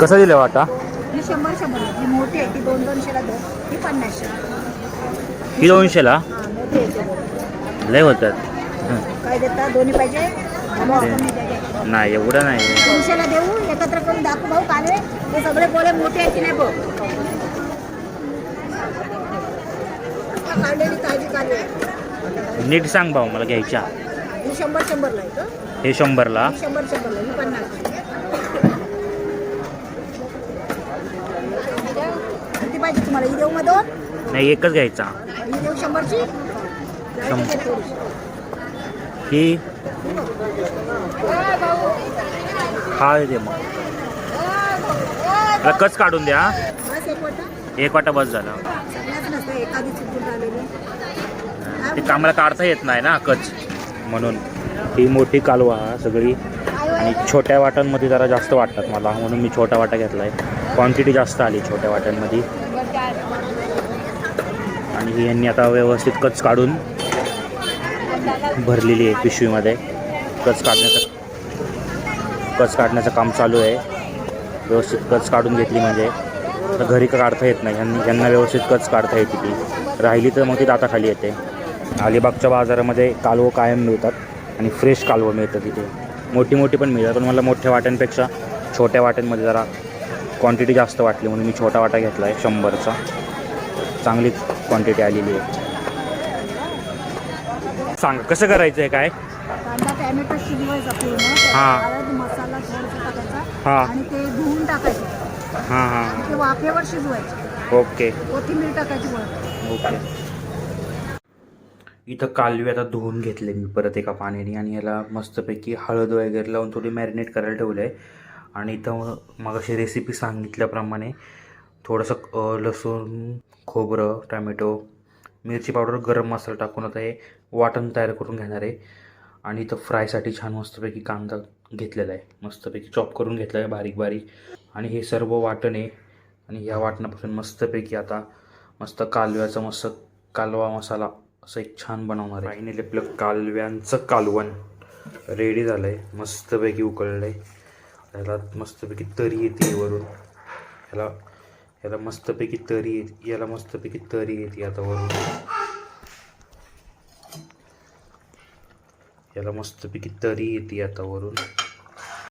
कसं दिलं वाटा ही शंभर शंभर. आहे. जी मोठी आहे ती दोन दोनशेला दोन ही पन्नासशे. ही दोनशेला? हां मोठी आहे ती दोन. लय होतात. हं. काय देता? दोन्ही पाहिजे? आम्हाला नाही एवढं नाही. दोनशेला देऊ एकत्र करून दाखवू भाऊ काले. सगळे गोळे मोठे आहेत की नाही बघ. काढलेली ताजी काले आहे. नीट सांग भाऊ मला घ्यायच्या. ही शंभर शंभरला आहे का हे शंभरला. ही शंभर शंभरला ही पन्नास किती पाहिजे तुम्हाला ही देऊ मग दोन नाही एकच घ्यायचा. ही देऊ शंभरची? शंभर. ही? हा दे मग. मला कच काढून द्या बस एक वाटा. एक वाटा बस झाला. सगळ्याच नसतं एखादी चुकून राहिलेली ते कामाला काढता येत नाही ना कच. म्हणून ही मोठी कालवा सगळी. आणि छोट्या वाटांमध्ये जरा जास्त वाटतात मला म्हणून मी छोटा वाटा घेतला आहे क्वांटिटी जास्त आली छोट्या वाट्यांमध्ये आणि ही यांनी आता व्यवस्थित कच काढून भरलेली आहे पिशवीमध्ये. कच काढण्याचं कच काढण्याचं काम चालू आहे. व्यवस्थित कच काढून घेतली म्हणजे. घरी का काढता येत नाही. यांनी यांना व्यवस्थित कच काढता येते ती. राहिली तर मग ती दाताखाली येते. अलिबागच्या बाजारामध्ये कालवं कायम मिळतात आणि फ्रेश कालवं मिळतं तिथे. मोठी मोठी पण मिळतात. पण मला मोठ्या वाट्यांपेक्षा छोट्या वाट्यांमध्ये जरा क्वांटिटी जास्त वाटली म्हणून मी छोटा वाटा घेतला आहे शंभरचा. चांगली क्वांटिटी आलेली आहे. सांगा कसं करायचं आहे काय? कांदा टॅमॅटो शिजवायचा पूर्ण हां. हळद मसाला थोडासा टाकायचा हां. आणि ते धुवून टाकायचे. हां हां. ते वाफेवर शिजवायचे. ओके. कोथिंबीर टाकायची वर ओके. इथं कालवी आता धुवून घेतले मी परत एका पाण्याने आणि याला मस्तपैकी हळद वगैरे लावून थोडी मॅरिनेट करायला ठेवलं आहे आणि इथं मग अशी रेसिपी सांगितल्याप्रमाणे थोडंसं लसूण खोबरं टॅमॅटो मिरची पावडर गरम मसाला टाकून आता हे वाटण तयार करून घेणार आहे. आणि इथं फ्रायसाठी छान मस्तपैकी कांदा घेतलेला आहे. मस्तपैकी चॉप करून घेतला आहे बारीक बारीक. आणि हे सर्व वाटण आहे. आणि ह्या वाटणापासून मस्तपैकी आता मस्त कालव्याचा मस्त कालवा मसाला असं एक छान बनवणार आहे. फायनली आपलं कालव्यांचं कालवण रेडी झालं आहे मस्तपैकी उकळलं आहे ह्याला मस्तपैकी तरी येते वरून. ह्याला ह्याला मस्तपैकी तरी येते याला मस्तपैकी तरी येते आता वरून. याला मस्तपैकी तरी येते आता वरून.